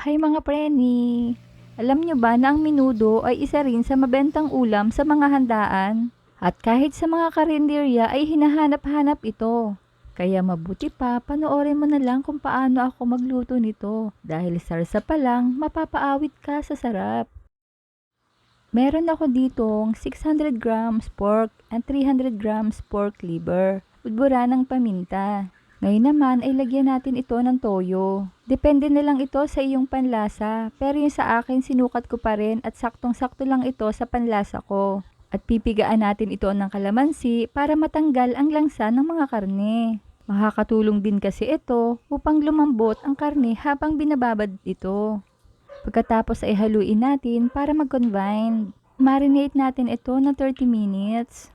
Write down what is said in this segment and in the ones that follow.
Hi mga preni! Alam nyo ba na ang minudo ay isa rin sa mabentang ulam sa mga handaan? At kahit sa mga karinderya ay hinahanap-hanap ito. Kaya mabuti pa, panoorin mo na lang kung paano ako magluto nito. Dahil sarsa pa lang, mapapaawit ka sa sarap. Meron ako ditong 600 grams pork and 300 grams pork liver. Udbura ng paminta. Ngayon naman ay lagyan natin ito ng toyo. Depende na lang ito sa iyong panlasa, pero yung sa akin sinukat ko pa rin at saktong-sakto lang ito sa panlasa ko. At pipigaan natin ito ng kalamansi para matanggal ang langsa ng mga karne. Makakatulong din kasi ito upang lumambot ang karne habang binababad ito. Pagkatapos ay haluin natin para mag-combine. Marinate natin ito ng 30 minutes.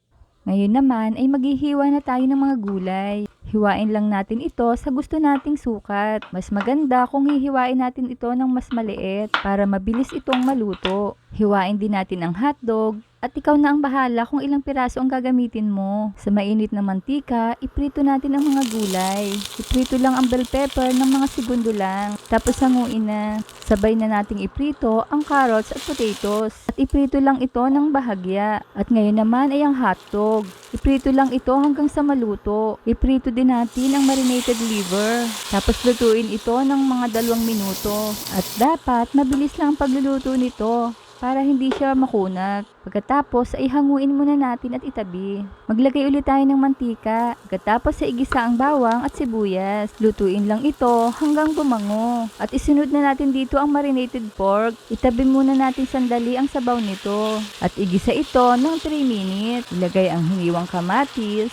Ngayon naman ay maghihiwa na tayo ng mga gulay. Hiwain lang natin ito sa gusto nating sukat. Mas maganda kung hihiwain natin ito ng mas maliit para mabilis itong maluto. Hiwain din natin ang hotdog at ikaw na ang bahala kung ilang piraso ang gagamitin mo. Sa mainit na mantika, iprito natin ang mga gulay. Iprito lang ang bell pepper ng mga segundo lang. Tapos hanguin na. Sabay na nating iprito ang carrots at potatoes. At iprito lang ito ng bahagya. At ngayon naman ay ang hotdog. Iprito lang ito hanggang sa maluto. Iprito din natin ang marinated liver. Tapos lutuin ito ng mga dalawang minuto. At dapat mabilis lang ang pagluluto nito para hindi siya makunat. Pagkatapos ay hanguin muna natin at itabi. Maglagay ulit tayo ng mantika. Pagkatapos ay igisa ang bawang at sibuyas. Lutuin lang ito hanggang gumango. At isunod na natin dito ang marinated pork. Itabi muna natin sandali ang sabaw nito. At igisa ito ng 3 minutes. Ilagay ang hiniwang kamatis,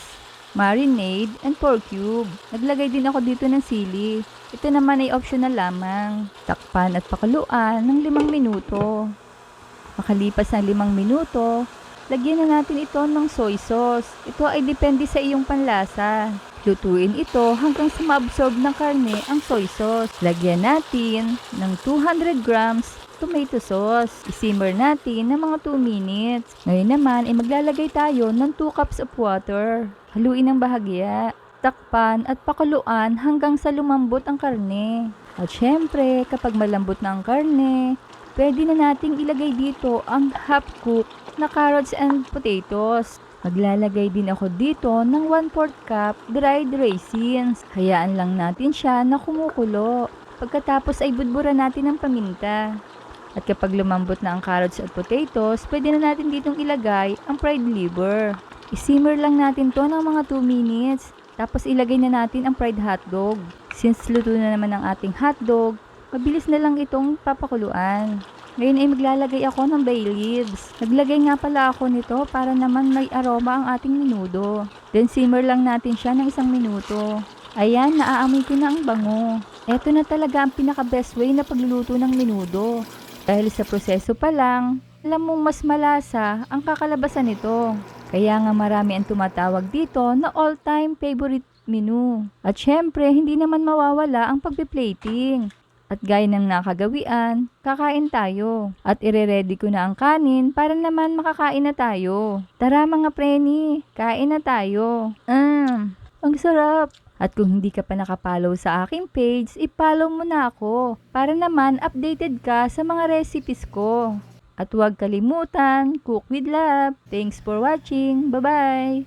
marinade, and pork cube. Naglagay din ako dito ng sili. Ito naman ay optional lamang. Takpan at pakuluan ng 5 minuto. Makalipas ng limang minuto, lagyan na natin ito ng soy sauce. Ito ay depende sa iyong panlasa. Lutuin ito hanggang sa ng karne ang soy sauce. Lagyan natin ng 200 grams tomato sauce. Isimmer natin ng mga 2 minutes. Ngayon naman ay maglalagay tayo ng 2 cups of water. Haluin ng bahagya. Takpan at pakuluan hanggang sa lumambot ang karne. At syempre, kapag malambot na ang karne, pwede na nating ilagay dito ang half cook na carrots and potatoes. Maglalagay din ako dito ng 1 4 cup dried raisins. Hayaan lang natin siya na kumukulo. Pagkatapos ay budbura natin ng paminta. At kapag lumambot na ang carrots at potatoes, pwede na natin ditong ilagay ang fried liver. Isimmer lang natin to ng mga 2 minutes. Tapos ilagay na natin ang fried hotdog. Since luto na naman ang ating hotdog, mabilis na lang itong papakuluan. Ngayon ay maglalagay ako ng bay leaves. Naglagay nga pala ako nito para naman may aroma ang ating minudo. Then simmer lang natin siya ng isang minuto. Ayan, naaamoy ko na ang bango. Ito na talaga ang pinaka best way na pagluluto ng minudo. Dahil sa proseso pa lang, alam mong mas malasa ang kakalabasan nito. Kaya nga marami ang tumatawag dito na all-time favorite menu. At syempre, hindi naman mawawala ang pagpiplating. At gaya ng nakagawian, kakain tayo. At ire-ready ko na ang kanin para naman makakain na tayo. Tara mga preni, kain na tayo. Mm, ang sarap. At kung hindi ka pa nakapollow sa aking page, ipollow mo na ako para naman updated ka sa mga recipes ko. At huwag kalimutan, cook with love. Thanks for watching. Bye-bye!